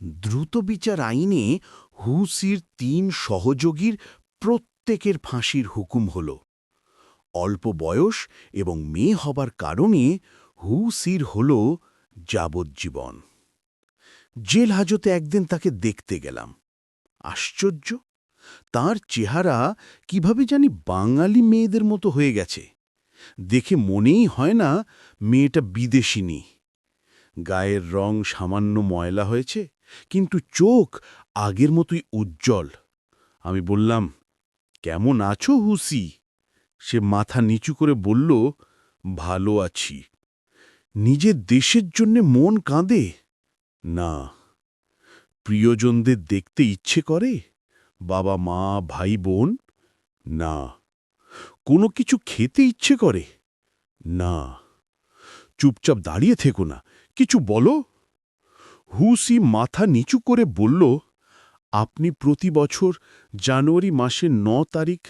দ্রুত বিচার আইনে হুসির তিন সহযোগীর প্রত্যেকের ফাঁসির হুকুম হল। অল্প বয়স এবং মেয়ে হবার কারণে হুসির হল যাবজ্জীবন। জেল হাজতে একদিন তাকে দেখতে গেলাম। আশ্চর্য! তার চেহারা কীভাবে জানি বাঙালি মেয়েদের মতো হয়ে গেছে। দেখে মনেই হয় না মেয়েটা বিদেশিনী। গায়ের রং সামান্য ময়লা হয়েছে। কিন্তু চোখ আগের মতোই উজ্জ্বল। আমি বললাম, কেমন আছো হুসি? সে মাথা নিচু করে বলল, ভালো আছি। নিজের দেশের জন্যে মন কাঁদে? না। প্রিয়জনদের দেখতে ইচ্ছে করে? বাবা, মা, ভাই, বোন? না। কোনো কিছু খেতে ইচ্ছে করে? না। চুপচাপ দাঁড়িয়ে থেকো না। কিছু বলো? হুসি মাথা নিচু করে বলল, আপনি প্রতি বছর জানুয়ারি মাসের ন তারিখ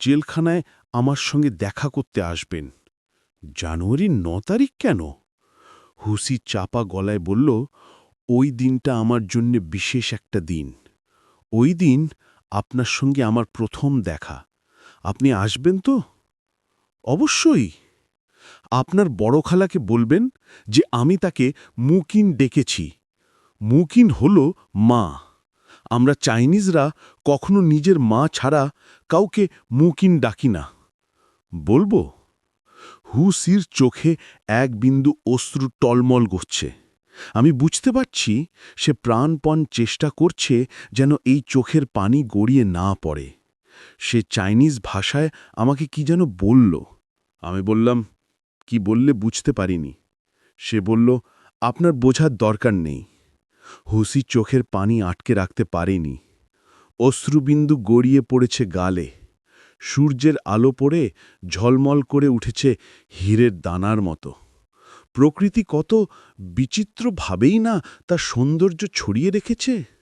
জেলখানায় আমার সঙ্গে দেখা করতে আসবেন। জানুয়ারির ন তারিখ কেন? হুসি চাপা গলায় বলল, ওই দিনটা আমার জন্যে বিশেষ একটা দিন। ওই দিন আপনার সঙ্গে আমার প্রথম দেখা। আপনি আসবেন তো? অবশ্যই। আপনার বড় খালাকে বলবেন যে আমি তাকে মুকিন ডেকেছি। মুকিন হল মা। আমরা চাইনিজরা কখনো নিজের মা ছাড়া কাউকে মুকিন ডাকি না। বলব, হুসির চোখে এক বিন্দু অশ্রু টলমল করছে। আমি বুঝতে পারছি সে প্রাণপণ চেষ্টা করছে যেন এই চোখের পানি গড়িয়ে না পড়ে। সে চাইনিজ ভাষায় আমাকে কি যেন বলল। আমি বললাম, কি বললে বুঝতে পারিনি। সে বলল, আপনার বোঝার দরকার নেই। হুসি চোখের পানি আটকে রাখতে পারেনি। অশ্রুবিন্দু গড়িয়ে পড়েছে গালে। সূর্যের আলো পড়ে ঝলমল করে উঠেছে হীরের দানার মতো। প্রকৃতি কত বিচিত্রভাবেই না তা সৌন্দর্য ছড়িয়ে রেখেছে?